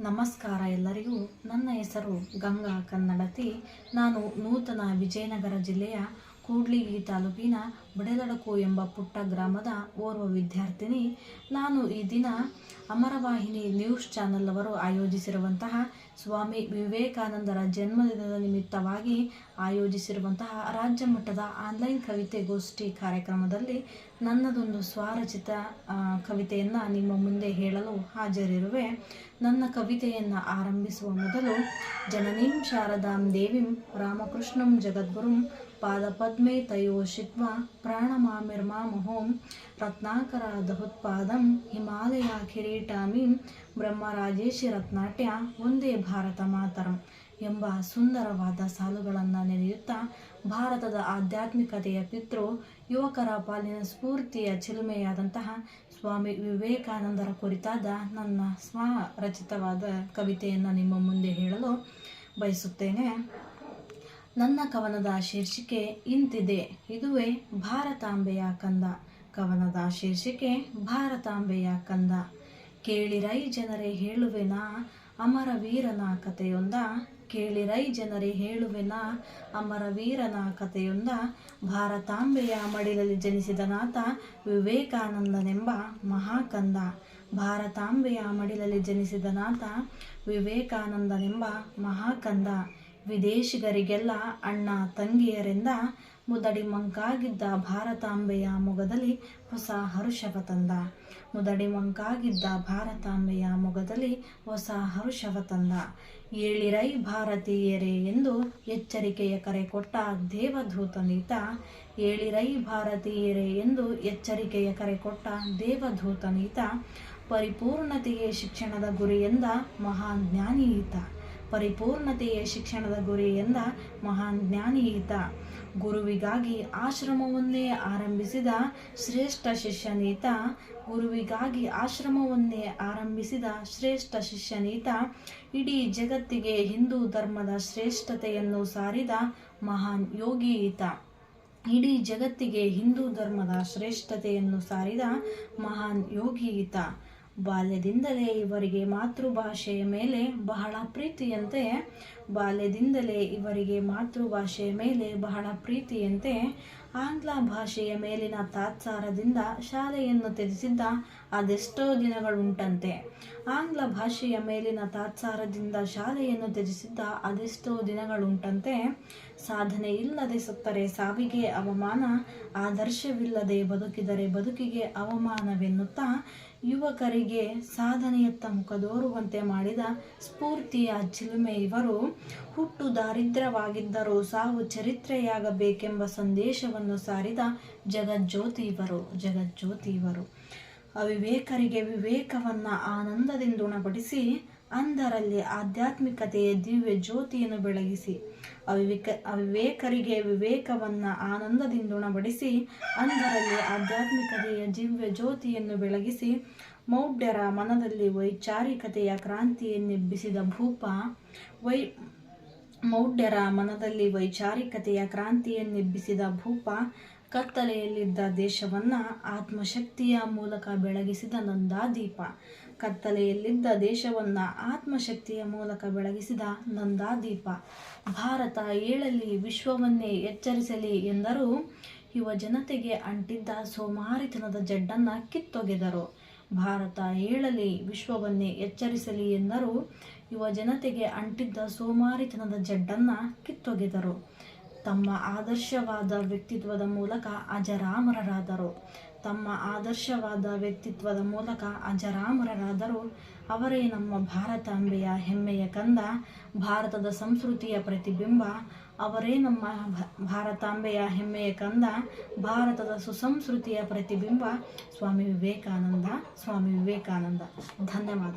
ನಮಸ್ಕಾರ ಎಲ್ಲರಿಗೂ. ನನ್ನ ಹೆಸರು ಗಂಗಾ ಕನ್ನಡತಿ. ನಾನು ನೂತನ ವಿಜಯನಗರ ಜಿಲ್ಲೆಯ ಕೂಡ್ಲಿಗಿ ತಾಲೂಕಿನ ಬಡೆದಡಕು ಎಂಬ ಪುಟ್ಟ ಗ್ರಾಮದ ಓರ್ವ ವಿದ್ಯಾರ್ಥಿನಿ. ನಾನು ಈ ದಿನ ಅಮರವಾಹಿನಿ ನ್ಯೂಸ್ ಚಾನೆಲ್ ಅವರು ಆಯೋಜಿಸಿರುವಂತಹ ಸ್ವಾಮಿ ವಿವೇಕಾನಂದರ ಜನ್ಮದಿನದ ನಿಮಿತ್ತವಾಗಿ ಆಯೋಜಿಸಿರುವಂತಹ ರಾಜ್ಯ ಮಟ್ಟದ ಆನ್ಲೈನ್ ಕವಿತೆ ಗೋಷ್ಠಿ ಕಾರ್ಯಕ್ರಮದಲ್ಲಿ ನನ್ನದೊಂದು ಸ್ವರಚಿತ ಕವಿತೆಯನ್ನು ನಿಮ್ಮ ಮುಂದೆ ಹೇಳಲು ಹಾಜರಿರುವೆ. ನನ್ನ ಕವಿತೆಯನ್ನು ಆರಂಭಿಸುವ ಮೊದಲು, ಜನನೀಂ ಶಾರದಾಂ ದೇವಿಂ ರಾಮಕೃಷ್ಣಂ ಜಗದ್ಗುರುಂ ಪಾದಪದ್ಮೆ ತಯೋಷಿತ್ವ ಪ್ರಾಣಮಾಮಿರ್ಮಾಮಹೋಂ ರತ್ನಾಕರ ದಹುತ್ಪಾದಂ ಹಿಮಾಲಯ ಕಿರೀಟಾಮೀಂ ಬ್ರಹ್ಮರಾಜೇಶಿ ರತ್ನಾಟ್ಯ ಒಂದೇ ಭಾರತ ಮಾತರಂ ಎಂಬ ಸುಂದರವಾದ ಸಾಲುಗಳನ್ನು ನೆನೆಯುತ್ತಾ ಭಾರತದ ಆಧ್ಯಾತ್ಮಿಕತೆಯ ಪಿತೃ ಯುವಕರ ಪಾಲಿನ ಸ್ಫೂರ್ತಿಯ ಚಿಲುಮೆಯಾದಂತಹ ಸ್ವಾಮಿ ವಿವೇಕಾನಂದರ ಕುರಿತಾದ ನನ್ನ ಸ್ವರಚಿತವಾದ ಕವಿತೆಯನ್ನು ನಿಮ್ಮ ಮುಂದೆ ಹೇಳಲು ಬಯಸುತ್ತೇನೆ. ನನ್ನ ಕವನದ ಶೀರ್ಷಿಕೆ ಇಂತಿದೆ. ಇದುವೇ ಭಾರತಾಂಬೆಯ ಕಂದ. ಕವನದ ಶೀರ್ಷಿಕೆ ಭಾರತಾಂಬೆಯ ಕಂದ. ಕೇಳಿರೈ ಜನರೇ ಹೇಳುವೆನಾ? ಅಮರ ವೀರನ ಕಥೆಯೊಂದ. ಕೇಳಿರೈ ಜನರೇ ಹೇಳುವೆನಾ? ಅಮರ ವೀರನ ಕಥೆಯೊಂದ. ಭಾರತಾಂಬೆಯ ಮಡಿಲಲ್ಲಿ ಜನಿಸಿದ ನಾಥ ವಿವೇಕಾನಂದನೆಂಬ ಮಹಾಕಂದ. ಭಾರತಾಂಬೆಯ ಮಡಿಲಲ್ಲಿ ಜನಿಸಿದ ನಾಥ ವಿವೇಕಾನಂದನೆಂಬ ಮಹಾಕಂದ. ವಿದೇಶಿಗರಿಗೆಲ್ಲ ಅಣ್ಣ ತಂಗಿಯರಿಂದ ಮುದಡಿ ಮಂಕಾಗಿದ್ದ ಭಾರತಾಂಬೆಯ ಮೊಗದಲ್ಲಿ ಹೊಸ ಹರುಷವ ತಂದ. ಮುದಡಿ ಮಂಕಾಗಿದ್ದ ಭಾರತಾಂಬೆಯ ಮೊಗದಲ್ಲಿ ಹೊಸ ಹರುಷವ ತಂದ. ಏಳಿರೈ ಭಾರತೀಯರೇ ಎಂದು ಎಚ್ಚರಿಕೆಯ ಕರೆ ಕೊಟ್ಟ ದೇವಧೂತನೀತ, ಏಳಿರೈ ಭಾರತೀಯರೇ ಎಂದು ಎಚ್ಚರಿಕೆಯ ಕರೆ ಕೊಟ್ಟ ದೇವಧೂತನೀತ, ಪರಿಪೂರ್ಣತೆಯೇ ಶಿಕ್ಷಣದ ಗುರಿಯಂದ ಮಹಾನ್ ಜ್ಞಾನಿಯಿತ ಪರಿಪೂರ್ಣತೆಯೇ ಶಿಕ್ಷಣದ ಗುರಿ ಎಂದ ಮಹಾನ್ ಜ್ಞಾನಿ ಈತ. ಗುರುವಿಗಾಗಿ ಆಶ್ರಮವನ್ನೇ ಆರಂಭಿಸಿದ ಶ್ರೇಷ್ಠ ಶಿಷ್ಯನೀತ. ಗುರುವಿಗಾಗಿ ಆಶ್ರಮವನ್ನೇ ಆರಂಭಿಸಿದ ಶ್ರೇಷ್ಠ ಶಿಷ್ಯನೀತ. ಇಡೀ ಜಗತ್ತಿಗೆ ಹಿಂದೂ ಧರ್ಮದ ಶ್ರೇಷ್ಠತೆಯನ್ನು ಸಾರಿದ ಮಹಾನ್ ಯೋಗಿಯಿತ ಇಡೀ ಜಗತ್ತಿಗೆ ಹಿಂದೂ ಧರ್ಮದ ಶ್ರೇಷ್ಠತೆಯನ್ನು ಸಾರಿದ ಮಹಾನ್ ಯೋಗಿಯಿತ ಬಾಲ್ಯದಿಂದಲೇ ಇವರಿಗೆ ಮಾತೃಭಾಷೆಯ ಮೇಲೆ ಬಹಳ ಪ್ರೀತಿಯಂತೆ ಬಾಲ್ಯದಿಂದಲೇ ಇವರಿಗೆ ಮಾತೃಭಾಷೆಯ ಮೇಲೆ ಬಹಳ ಪ್ರೀತಿಯಂತೆ ಆಂಗ್ಲ ಭಾಷೆಯ ಮೇಲಿನ ತಾತ್ಸಾರದಿಂದ ಶಾಲೆಯನ್ನು ತ್ಯಜಿಸಿದ್ದ ಅದೆಷ್ಟೋ ದಿನಗಳುಂಟಂತೆ. ಆಂಗ್ಲ ಭಾಷೆಯ ಮೇಲಿನ ತಾತ್ಸಾರದಿಂದ ಶಾಲೆಯನ್ನು ತ್ಯಜಿಸಿದ್ದ ಅದೆಷ್ಟೋ ದಿನಗಳುಂಟಂತೆ. ಸಾಧನೆ ಇಲ್ಲದೆ ಸತ್ತರೆ ಸಾವಿಗೆ ಅವಮಾನ, ಆದರ್ಶವಿಲ್ಲದೆ ಬದುಕಿದರೆ ಬದುಕಿಗೆ ಅವಮಾನವೆನ್ನುತ್ತಾ ಯುವಕರಿಗೆ ಸಾಧನೆಯತ್ತ ಮುಖದೋರುವಂತೆ ಮಾಡಿದ ಸ್ಫೂರ್ತಿಯ ಚಿಲುಮೆ ಇವರು. ಹುಟ್ಟು ದಾರಿದ್ರ್ಯವಾಗಿದ್ದರೂ ಸಾವು ಚರಿತ್ರೆಯಾಗಬೇಕೆಂಬ ಸಂದೇಶವನ್ನು ಸಾರಿದ ಜಗಜ್ಯೋತಿ ಇವರು ಜಗಜ್ಯೋತಿ ಇವರು ಅವಿವೇಕರಿಗೆ ವಿವೇಕವನ್ನು ಆನಂದದಿಂದ ಉಣಪಡಿಸಿ ಅಂಧರಲ್ಲಿ ಆಧ್ಯಾತ್ಮಿಕತೆಯ ದಿವ್ಯ ಜ್ಯೋತಿಯನ್ನು ಬೆಳಗಿಸಿ. ಅವಿವೇಕ, ಅವಿವೇಕರಿಗೆ ವಿವೇಕವನ್ನು ಆನಂದದಿಂದ ಉಣಬಡಿಸಿ ಅಂಧರಲ್ಲಿ ಆಧ್ಯಾತ್ಮಿಕತೆಯ ದಿವ್ಯ ಜ್ಯೋತಿಯನ್ನು ಬೆಳಗಿಸಿ ಮೌಢ್ಯರ ಮನದಲ್ಲಿ ವೈಚಾರಿಕತೆಯ ಕ್ರಾಂತಿಯನ್ನೆಬ್ಬಿಸಿದ ಭೂಪ, ವೈ ಮೌಢ್ಯರ ಮನದಲ್ಲಿ ವೈಚಾರಿಕತೆಯ ಕ್ರಾಂತಿಯನ್ನೆಬ್ಬಿಸಿದ ಭೂಪ ಕತ್ತಲೆಯಲ್ಲಿದ್ದ ದೇಶವನ್ನು ಆತ್ಮಶಕ್ತಿಯ ಮೂಲಕ ಬೆಳಗಿಸಿದ ನಂದಾದೀಪ. ಕತ್ತಲೆಯಲ್ಲಿದ್ದ ದೇಶವನ್ನು ಆತ್ಮಶಕ್ತಿಯ ಮೂಲಕ ಬೆಳಗಿಸಿದ ನಂದಾದೀಪ. ಭಾರತ ಏಳಲಿ ವಿಶ್ವವನ್ನೇ ಎಚ್ಚರಿಸಲಿ ಎಂದರು ಯುವ ಜನತೆಗೆ ಅಂಟಿದ್ದ ಸೋಮಾರಿತನದ ಜಡ್ಡನ್ನು ಕಿತ್ತೊಗೆದರು. ಭಾರತ ಹೇಳಲಿ ವಿಶ್ವವನ್ನೇ ಎಚ್ಚರಿಸಲಿ ಎಂದರು ಯುವ ಜನತೆಗೆ ಅಂಟಿದ್ದ ಸೋಮಾರಿತನದ ಜಡ್ಡನ್ನ ಕಿತ್ತೊಗೆದರು. ತಮ್ಮ ಆದರ್ಶವಾದ ವ್ಯಕ್ತಿತ್ವದ ಮೂಲಕ ಅಜರಾಮರರಾದರು. ತಮ್ಮ ಆದರ್ಶವಾದ ವ್ಯಕ್ತಿತ್ವದ ಮೂಲಕ ಅಜರಾಮರರಾದರು ಅವರೇ ನಮ್ಮ ಭಾರತಾಂಬೆಯ ಹೆಮ್ಮೆಯ ಕಂದ, ಭಾರತದ ಸಂಸ್ಕೃತಿಯ ಪ್ರತಿಬಿಂಬ, ಅವರೇ ನಮ್ಮ ಭಾರತಾಂಬೆಯ ಹೆಮ್ಮೆಯ ಕಂದ, ಭಾರತದ ಸುಸಂಸ್ಕೃತಿಯ ಪ್ರತಿಬಿಂಬ, ಸ್ವಾಮಿ ವಿವೇಕಾನಂದ ಸ್ವಾಮಿ ವಿವೇಕಾನಂದ. ಧನ್ಯವಾದ